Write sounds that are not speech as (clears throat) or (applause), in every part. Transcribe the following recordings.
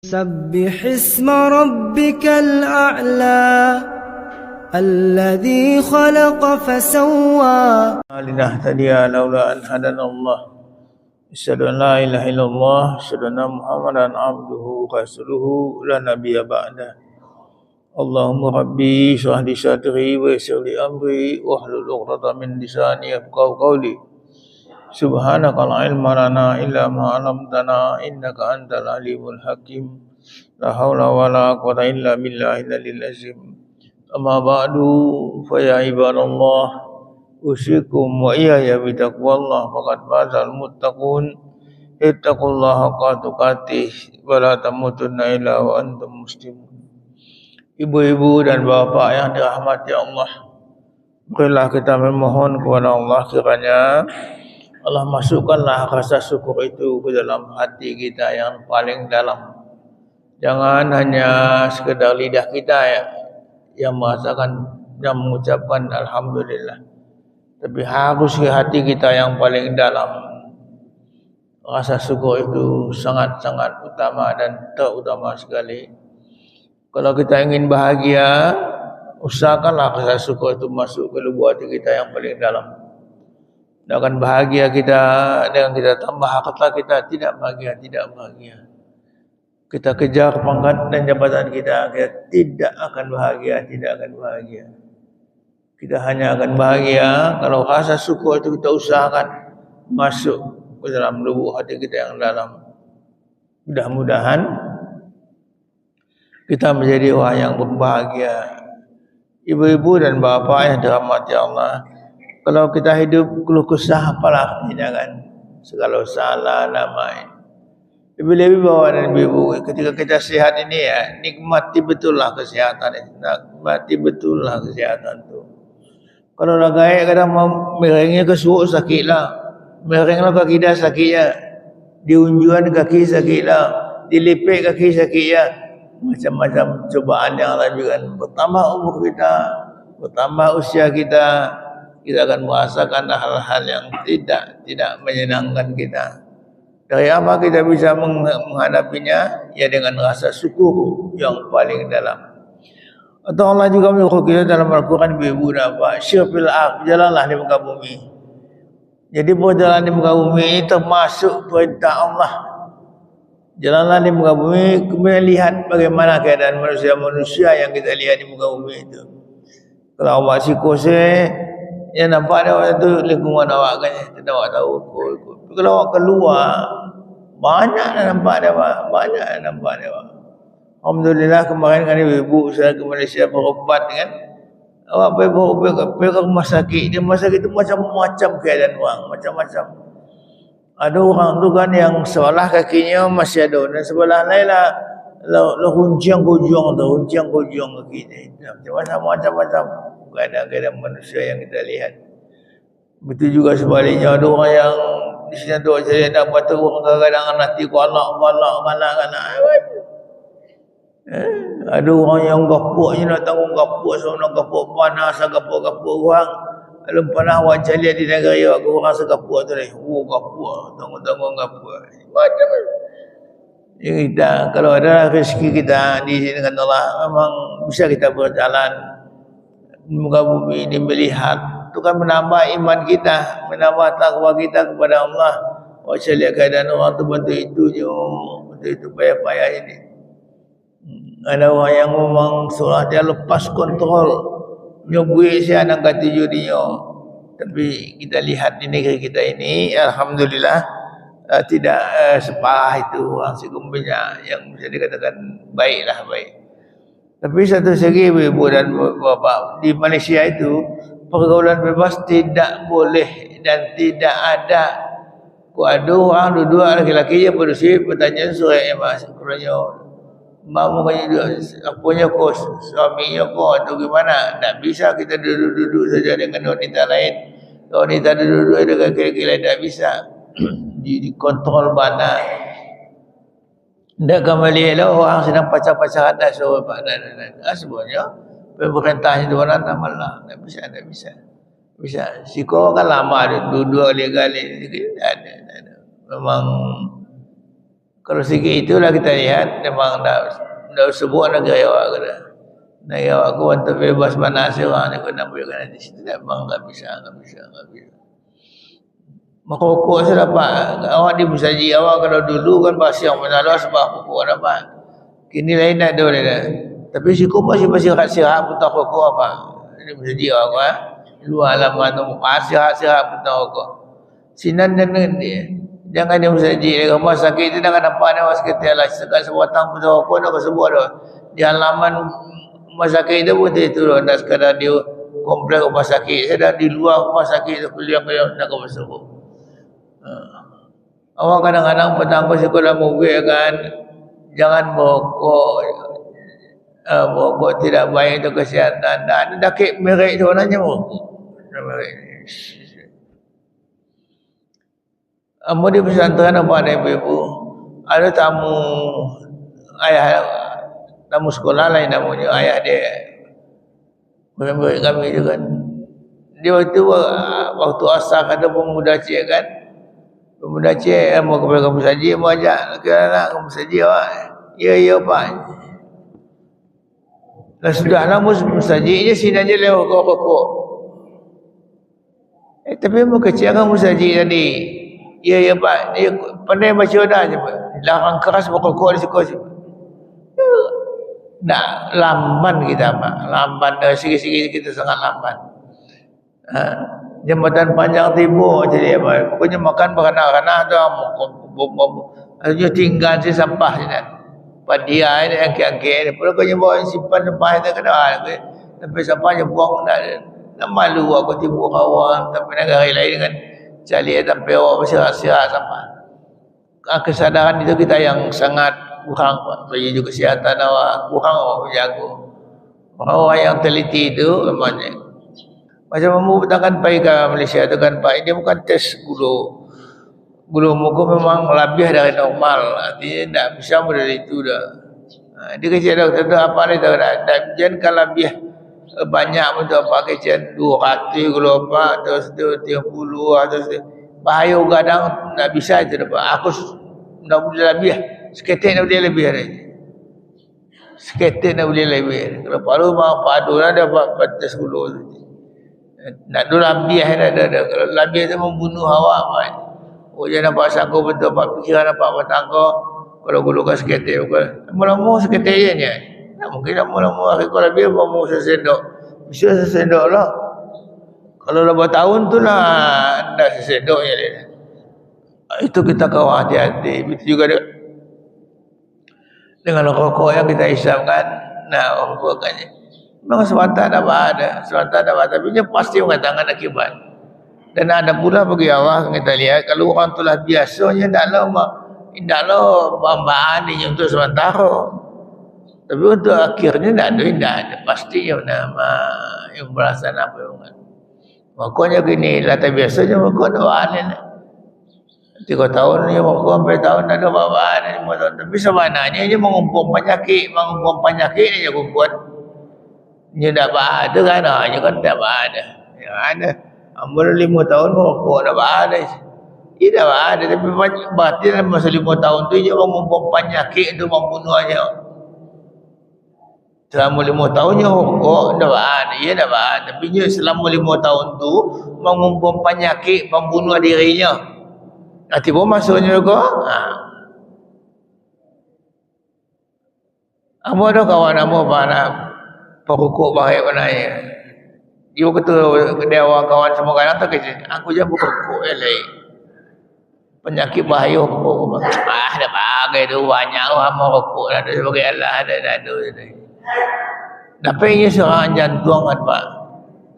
سبح اسم ربك الأعلى الذي خلق فسوى. لنهتدي لولا أن هدانا الله. أشهد أن لا إله إلا الله أشهد أن محمدا عبده ورسوله لا نبي بعده. اللهم ربي اشرح لي صدري ويسر لي أمري واحلل عقدة من لساني يفقهوا قولي. Subhanaka la ilma lana illa ma 'allamtana innaka antal alimul hakim. La haula wala quwwata illa billahi innal azim. Amma ba'du fa ya ibadallah usikum wa iya ya bitaqwallah faqad fazal muttaqun ittaqullaha haqqa wa la tamutunna illa wa antum muslimun. Ibu-ibu dan bapa yang dirahmati Allah. Berilah kita memohon kepada Allah kiranya Allah masukkanlah rasa syukur itu ke dalam hati kita yang paling dalam. Jangan hanya sekedar lidah kita ya, yang merasakan dan mengucapkan Alhamdulillah. Tapi harus di hati kita yang paling dalam. Rasa syukur itu sangat-sangat utama dan terutama sekali. Kalau kita ingin bahagia, usahakanlah rasa syukur itu masuk ke lubuk hati kita yang paling dalam. Dan akan bahagia kita dengan kita tambah harta kita tidak bahagia, tidak bahagia. Kita kejar pangkat dan jabatan kita, kita tidak akan bahagia, tidak akan bahagia. Kita hanya akan bahagia kalau rasa syukur itu kita usahakan masuk ke dalam lubuk hati kita yang dalam. Mudah-mudahan kita menjadi orang yang berbahagia. Ibu-ibu dan bapa yang dirahmati Allah. Kalau kita hidup keluh kesah apalah jangan segala salah namai. Lebih-lebih bawa dan ibu ketika kita sihat ini ya nikmati betul lah kesehatan itu. Nikmati betul lah kesehatan tu. Kalau dah gaya kadang mau merengnya ke suuk sakit lah. Merenglah kaki dah sakit ya. Diunjuan kaki sakit lah. Dilipik kaki sakit ya macam-macam cobaan yang lain juga bertambah umur kita bertambah usia kita kita akan merasakan hal-hal yang tidak tidak menyenangkan kita. Dari apa kita bisa menghadapinya? Ya dengan rasa syukur yang paling dalam. Atau Allah juga menyuruh kita dalam Al-Quran ibu apa? Syirfil ak jalanlah di muka bumi. Jadi berjalan di muka bumi itu termasuk perintah Allah. Jalanlah di muka bumi, kemudian lihat bagaimana keadaan manusia-manusia yang kita lihat di muka bumi itu. Kalau awak si kose, yang nampak ada waktu itu lingkungan awak kan, kita awak tahu. Kalau awak keluar, banyak yang nampak ada awak, banyak yang nampak ada awak. Alhamdulillah kemarin kan ibu saya ke Malaysia berobat kan. Awak pergi berobat, pergi ke rumah sakit. Di rumah sakit itu macam-macam keadaan orang, macam-macam ada orang tu kan yang sebelah kakinya masih ada dan sebelah lain lah lo lo huncang kujung tu huncang kujung kaki ni macam-macam kadang-kadang manusia yang kita lihat betul juga sebaliknya ada orang yang di sini tu saya nak buat orang kadang-kadang nanti kolak kolak kolak kolak eh? ada orang yang gapuk je nak tanggung gapuk so nak gapuk panas gapuk-gapuk orang kalau pernah awak cari di negara aku orang sekapur tu. Oh kapur. Tunggu-tunggu kapur. Macam Ya kita, kalau ada rezeki kita di sini dengan Allah, memang bisa kita berjalan muka bumi ini melihat. Itu kan menambah iman kita, menambah takwa kita kepada Allah. Oh, saya lihat keadaan orang tu betul itu je. Betul itu payah-payah ini. Ada orang yang memang surah dia lepas kontrol nyobui si anak kata jurinya tapi kita lihat di negeri kita ini alhamdulillah uh, tidak uh, separah itu orang segumbinya yang bisa dikatakan baiklah baik tapi satu segi ibu dan bapa di Malaysia itu pergaulan bebas tidak boleh dan tidak ada Kau ada orang dua-dua laki-laki yang berusia pertanyaan surat yang masuk kerana Mamu kaya punya kos suaminya kau atau gimana? Tak bisa kita duduk-duduk saja dengan wanita lain. Wanita duduk-duduk dengan kira-kira tak bisa. (clears throat) Di kontrol mana? Tak kembali lah orang sedang pacar-pacaran dah suruh pak dan dan dan. Sebenarnya pemerintah itu orang tak malah. Tak bisa, tak bisa. Bisa. Si kau kan lama duduk dua kali kali. Tak ada, tak ada. Memang Kalau segi itulah kita lihat memang dah dah sebuah negara awak kena. Negara awak untuk bebas mana orang ni kena boleh kena di situ bang tak bisa tak bisa tak bisa. Maka pokok saya dapat awak di bersaji awak kalau dulu kan bahasa yang menalar sebab pokok dapat. Kini lain nak ada dah. Tapi si kau masih masih kat sihat pun tak pokok apa. Ini bersaji awak ah. Luar halaman tu muka sihat-sihat pun tak pokok. Sinan dan dia. Jangan dia di rumah sakit itu jangan nampak dia masuk kita lah sekat sebuatan pun tahu pun nak sebut dah. Di halaman rumah sakit itu pun dia turun nak sekadar dia komplek rumah sakit. Saya dah di luar rumah sakit itu kuliah-kuliah nak kau sebut. Awak kadang-kadang kau sekolah mobil kan jangan bokok uh, bokok tidak baik untuk kesihatan. Nah, ada dakik merek tu nanya bokok. Merek. Amu di pesantren apa ada ibu-ibu ada tamu ayah tamu sekolah lain namanya ayah dia murid kami kan dia waktu waktu asal ada pemuda cik kan pemuda cik mau kepada kamu saja mau ajak ke anak kamu saja awak ya ya pak dan sudah lama mustajibnya sini aja lewat kok eh tapi mau kecil kamu saja tadi Ya ya pak, dia pandai baca dah je pak. Larang keras pokok di situ. Nak lamban kita pak, lamban dah sikit-sikit kita sangat lamban. Ha, jembatan panjang timur jadi apa? Pokoknya makan beranak-anak tu, Akhirnya tinggal si sampah sini. Padia ini yang kian-kian ini. Kalau kau bawa simpan sampah itu kena. Tapi sampahnya buang nak, nak malu aku tibu kawan. Tapi negara lain kan cari sampai awak bersirat-sirat sama. Kesadaran itu kita yang sangat kurang bagi juga kesihatan awak kurang awak berjaga. Orang yang teliti itu memangnya. Macam mamu bertangan pergi ke Malaysia itu kan Pak, ini bukan tes gulu. Gulu muka memang lebih dari normal. Artinya tidak bisa dari itu dah. Ha, dia kecil doktor tu apa ni tahu dah. Jangan kalau lebih banyak untuk pakai macam dua ratus kalau apa atau satu tiga puluh atau satu bahaya kadang tak bisa itu dapat aku nak boleh lebih seketik nak boleh lebih hari seketik nak boleh lebih kalau paru mau padu lah dapat batas bulu nak dulu lebih ada ada kalau lebih itu membunuh hawa man. oh jangan nampak sanggup betul apa fikiran apa apa tangkau kalau gulu kan seketik mula-mula seketik je ni tak mungkin nak mula-mula akhir kalau lebih apa mau sesendok. Bisa sesendok lah. Kalau dah tahun tu lah dah sesendoknya dia. Itu kita kawal hati-hati. Itu juga dia. Dengan rokok yang kita isapkan. Nah, rokokkannya. Memang apa ada. Apa ada. Tapi dia pasti mengatakan akibat. Dan ada pula bagi Allah kita lihat. Kalau orang tu lah biasanya tak lah. Bambaan dia untuk sementara. Tapi untuk akhirnya tidak ada, tidak ada. Pastinya nama yang berasa apa yang kan. Makanya gini, lata biasanya makanya doa ni. Tiga tahun ni, makanya sampai tahun ada apa-apa ni. Tapi sebenarnya dia mengumpul penyakit, mengumpul penyakit ni je Dia tak ada kan, dia kan tak ada. Yang ada. Ambil lima tahun, makanya tak ada. Dia tak ada, tapi batin masa lima tahun tu dia mengumpul penyakit tu membunuh aja. Selama lima tahunnya rokok dah ada, ya dah ada. Tapi dia selama lima tahun tu mengumpul penyakit membunuh dirinya. Nanti pun masuknya juga. Ha. Apa ada kawan nama apa nak perukuk baik mana ya? Dia kata dia awak kawan semua kan tak kerja. Aku je perukuk ya lain. Penyakit bahaya rokok. Ah dah bagai tu banyak orang mau rokok dah sebagai Allah ada dah ada. Tapi ini seorang jantung kan Pak.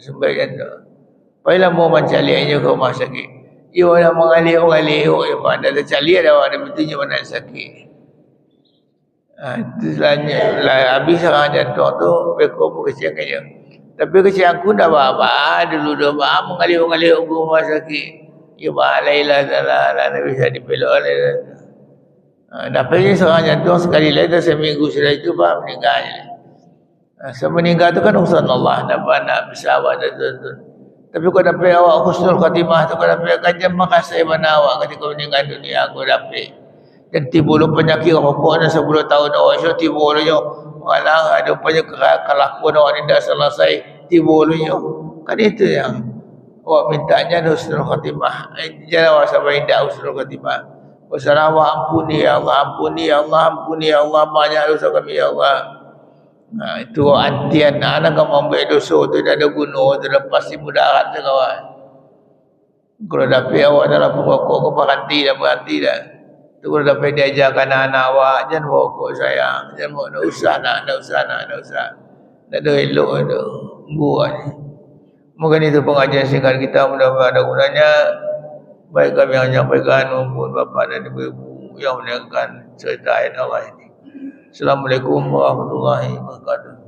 Sampai jantung. Baiklah mau mencari aja ke rumah sakit. Ia nak mengalir mengalir ya Pak. Dah tercali ada ada betulnya mana sakit. Ha, itu selanjutnya lah, habis seorang jantung tu beko pun kesian kaya. Tapi kesian aku dah apa dulu dah apa mengalir mengalir ke rumah sakit. Ya Pak Lailah salah lah bisa dipeluk oleh Ha, dapatnya seorang jantung sekali lagi dah seminggu sudah itu Pak meninggal. Ha, semeninggal tu kan urusan Allah dapat nak bersawat dan tu. Tapi kau dapat awak husnul khatimah tu kau dapat kajian makasih mana awak ketika meninggal dunia aku dapat. Yang timbul penyakit rokok dan 10 tahun orang Islam timbul nya malah ada punya kelakuan orang ni dah selesai timbul nya kan itu yang awak mintanya husnul khatimah. Jangan awak sampai indah husnul khatimah. Wassalamualaikum ampuni ya Allah ampuni ya Allah ampuni ya Allah. Banyak dosa kami ya Allah. Nah, itu antian. Anak kamu ambil dosa tu dah ada guna tu dah pasti mudarat tu kawan. Kalau dapat awak dalam pokok kau berhenti dah berhenti dah. Tu kalau dapat diajarkan anak awak jangan pokok sayang, jangan mau nak usah nak, nak usah nak, nak usah. Tak ada elok tu. Buat ni. Mungkin itu pengajian singkat kita mudah-mudahan ada gunanya. Baik kami yang menyampaikan maupun bapa dan ibu-ibu yang mendengarkan cerita ayat Allah ini. Assalamualaikum warahmatullahi wabarakatuh.